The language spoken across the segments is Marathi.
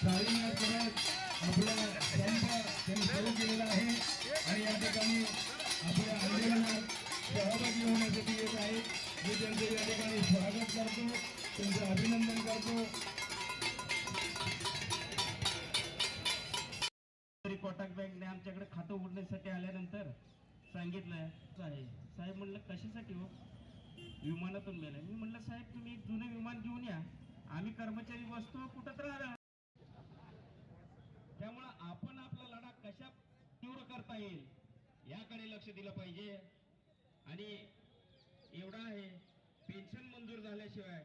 सारीनाथ करत आपला संप त्यांनी सुरू केलेला आहे. आणि या ठिकाणी आपल्या आंदोलनात सहभागी होण्यासाठी येत आहेत मी त्यांचे या ठिकाणी स्वागत करतो. त्यांचं अभिनंदन करतो. तरी कोटक बँकने आमच्याकडे खातं उघडण्यासाठी आल्यानंतर सांगितलं आहे साहेब म्हणलं कशासाठी हो? विमानातून मेलं. मी म्हणलं साहेब तुम्ही एक जुनं विमान घेऊन या. आम्ही कर्मचारी बसतो कुठं तर राहणार त्यामुळं आपण आपला लढा कशा तीव्र करता येईल याकडे लक्ष दिलं पाहिजे. आणि एवढा आहे पेन्शन मंजूर झाल्याशिवाय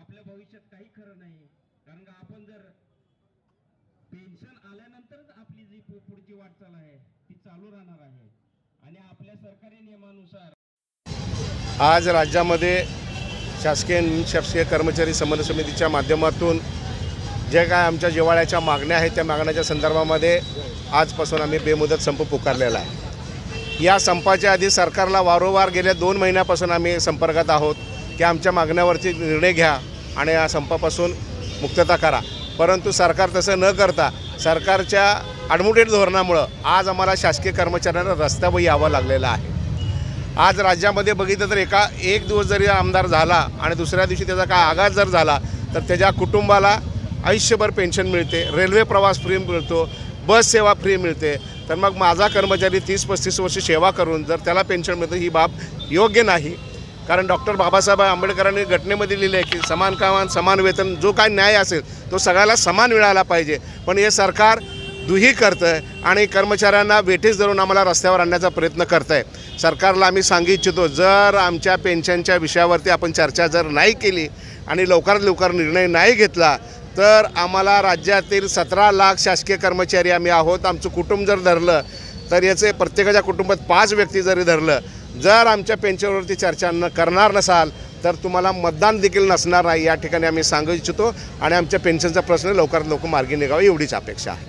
आपल्या भविष्यात काही खरं नाही. कारण का आपण जर पेन्शन आल्यानंतरच आपली जी पुढची वाटचाल आहे ती चालू राहणार आहे. आणि आपल्या सरकारी नियमानुसार आज राज्यामध्ये शासकीय निमशासकीय कर्मचारी समन्वय समितीच्या माध्यमातून जे काय आमच्या जिवाळ्याच्या मागण्या आहेत त्या मागण्याच्या संदर्भामध्ये आजपासून आम्ही बेमुदत संप पुकारलेला आहे. या संपाच्या आधी सरकारला वारंवार गेल्या दोन महिन्यापासून आम्ही संपर्कात आहोत की आमच्या मागण्यावरती निर्णय घ्या आणि या संपापासून मुक्तता करा. परंतु सरकार तसं न करता सरकारच्या आडमुठेड धोरणामुळं आज आम्हाला शासकीय कर्मचाऱ्यांना रस्त्यावर यावं लागलेलं आहे. आज राज्यामध्ये बघितलं तर एका एक दिवस जरी आमदार झाला आणि दुसऱ्या दिवशी त्याचा काय आघात जर झाला तर त्याच्या कुटुंबाला आयुष्यभर पेन्शन मिळते रेल्वे प्रवास फ्री मिळतो बस सेवा फ्री मिळते. तर मग माझा कर्मचारी तीस पस्तीस वर्ष सेवा करून जर त्याला पेन्शन मिळतं ही बाब योग्य नाही. कारण डॉक्टर बाबासाहेब आंबेडकरांनी घटनेमध्ये लिहिले आहे की समान कामान समान वेतन जो काय न्याय असेल तो सगळ्याला समान मिळाला पाहिजे. पण हे सरकार दुही करतं आहे आणि कर्मचाऱ्यांना वेठीस धरून आम्हाला रस्त्यावर आणण्याचा प्रयत्न करत आहे सरकारला आम्ही सांगू इच्छितो जर आमच्या पेन्शनच्या विषयावरती आपण चर्चा जर नाही केली आणि लवकरात लवकर निर्णय नाही घेतला तर आम्हाला राज्यातील सतरा लाख शासकीय कर्मचारी आम्ही आहोत. आमचं कुटुंब जर धरलं तर याचे प्रत्येकाच्या कुटुंबात पाच व्यक्ती जरी धरलं जर आमच्या पेन्शनवरती चर्चा न करणार नसाल तर तुम्हाला मतदान देखील नसणार नाही. या ठिकाणी आम्ही सांगू इच्छितो आणि आमच्या पेन्शनचा प्रश्न लवकरात लवकर मार्गी निघावा एवढीच अपेक्षा आहे.